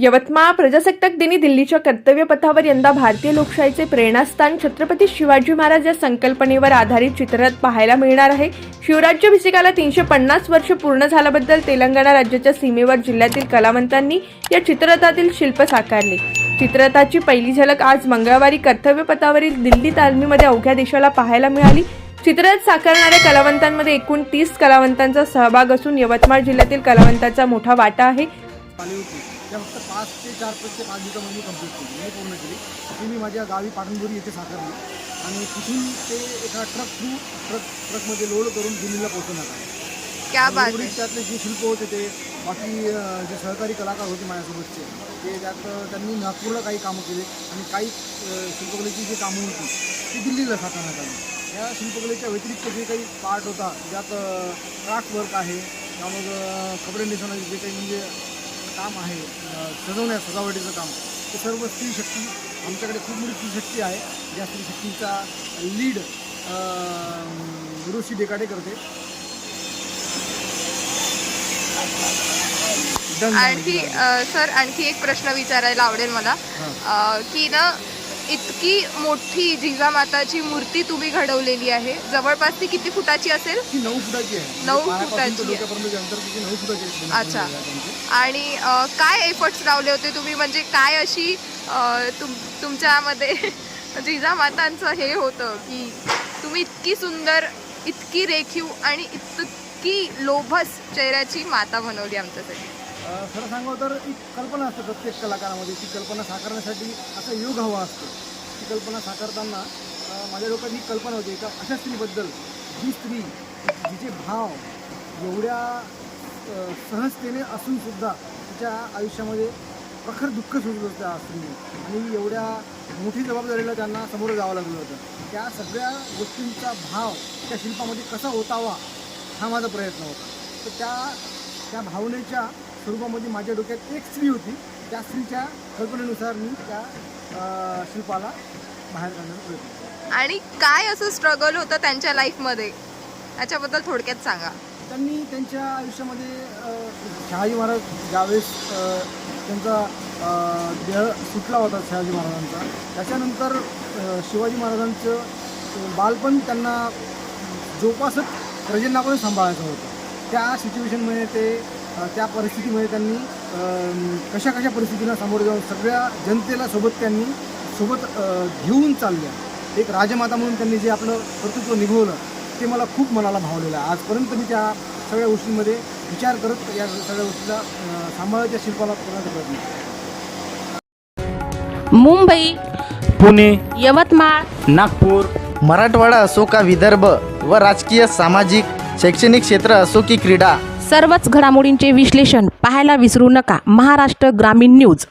यवतमाळ प्रजासत्ताक दिनी दिल्लीच्या कर्तव्यपथावर यंदा भारतीय लोकशाहीचे प्रेरणास्थान. छत्रपती शिवाजी महाराज या संकल्पनेवर आधारित चित्ररथ पाहायला मिळणार आहे. शिवराज्याभिषेकाला तीनशे पन्नास वर्ष पूर्ण झाल्याबद्दल तेलंगणा राज्याच्या सीमेवर जिल्ह्यातील कलावंतांनी या चित्ररथातील शिल्प साकारले. चित्ररथाची पहिली झलक आज मंगळवारी कर्तव्यपथावरील दिल्ली तालमीमध्ये अवघ्या देशाला पाहायला मिळाली. चित्ररथ साकारणाऱ्या कलावंतांमध्ये एकूण तीस कलावंतांचा सहभाग असून यवतमाळ जिल्ह्यातील कलावंतांचा मोठा वाटा आहे. त्या फक्त पाच ते चार ते पाच दिवसामध्ये कंप्लीट केली मी पूर्ण केली. ती मी माझ्या गावी पाटणबुरी येथे साकारली. आणि तिथून ते एका ट्रक थ्रू ट्रक ट्रकमध्ये लोड करून दिल्लीला पोहोचवण्यात आलं. उर्वरित आहे. त्यातले जे शिल्प होते ते बाकी जे सहकारी कलाकार होते माझ्यासोबतचे ते त्यात त्यांनी नागपूरला काही कामं केले आणि काही शिल्पकलेची जी कामं होती ती दिल्लीला साकारण्यात आली. या शिल्पकलेच्या व्यतिरिक्त जे काही पार्ट होता ज्यात क्राफ्ट वर्क आहे अं, कपडे नेसवण्याचे जे काही म्हणजे काम आहे सजवण्या सजावटीचं काम. ते सर्व स्त्री शक्ती आमच्याकडे खूप मोठी स्त्री शक्ती आहे. ज्या स्त्री शक्तीचा लीड गुरुश्री डेकाडे करते. आणखी सर आणखी एक प्रश्न विचारायला आवडेल मला. की ना इतकी मोठी जिजामाताची मूर्ती तुम्ही घडवलेली आहे जवळपास ती किती फुटाची असेल ती नऊ फुटाची आहे नऊ म्हणजे फुटाची आहे. डोक्यापर्यंत अंतर नऊ फुटाची आहे. अच्छा. आणि अ, काय एफर्ट्स लावले होते तुम्ही म्हणजे काय अशी अ, तुम तुमच्यामध्ये जिजामातांचं हे होतं की तुम्ही इतकी सुंदर इतकी रेखीव आणि इतकी लोभस चेहऱ्याची माता बनवली आमच्यासाठी खरं सांगावं तर एक कल्पना असते प्रत्येक कलाकारामध्ये ती कल्पना साकारण्यासाठी असा योग हवा असतो. ती कल्पना साकारताना माझ्या डोक्यात ही कल्पना होती एका अशा स्त्रीबद्दल जी स्त्री जिचे भाव एवढ्या सहजतेने असूनसुद्धा तिच्या आयुष्यामध्ये प्रखर दुःख सुरू होतं त्या स्त्रीने आणि एवढ्या मोठी जबाबदारीला त्यांना समोर जावं लागलं होतं. त्या सगळ्या गोष्टींचा भाव त्या शिल्पामध्ये कसा ओतावा हा माझा प्रयत्न होता. तर त्या त्या भावनेच्या स्वरूपामध्ये माझ्या डोक्यात एक स्त्री होती. त्या स्त्रीच्या कल्पनेनुसार मी त्या अं, शिल्पाला बाहेर काढण्याचा प्रयत्न केला. आणि काय असं स्ट्रगल होतं त्यांच्या लाईफमध्ये त्याच्याबद्दल थोडक्यात सांगा. त्यांनी त्यांच्या आयुष्यामध्ये अं, शहाजी महाराज ज्यावेळेस अं, त्यांचा अं, देह सुटला होता शहाजी महाराजांचा त्याच्यानंतर अं, शिवाजी महाराजांचं अं, बालपण त्यांना जोपासत प्रजेंना पण सांभाळायचं होतं. त्या सिच्युएशनमध्ये ते त्या परिस्थितीमध्ये त्यांनी कशा कशा परिस्थितींना सामोरे जाऊन सगळ्या जनतेला सोबत त्यांनी सोबत घेऊन चालल्या एक राजमाता म्हणून त्यांनी जे आपलं कर्तृत्व निभवलं ते मला खूप मनाला भावलेलं आहे आजपर्यंत मी त्या सगळ्या गोष्टींमध्ये विचार करत या सगळ्या गोष्टीला सांभाळायच्या शिल्पाला करण्याचा प्रयत्न. मुंबई पुणे यवतमाळ नागपूर मराठवाडा असो का विदर्भ व राजकीय सामाजिक शैक्षणिक क्षेत्र असो की क्रीडा सर्वच घडामोडींचे विश्लेषण पाहायला विसरू नका. महाराष्ट्र ग्रामीण न्यूज.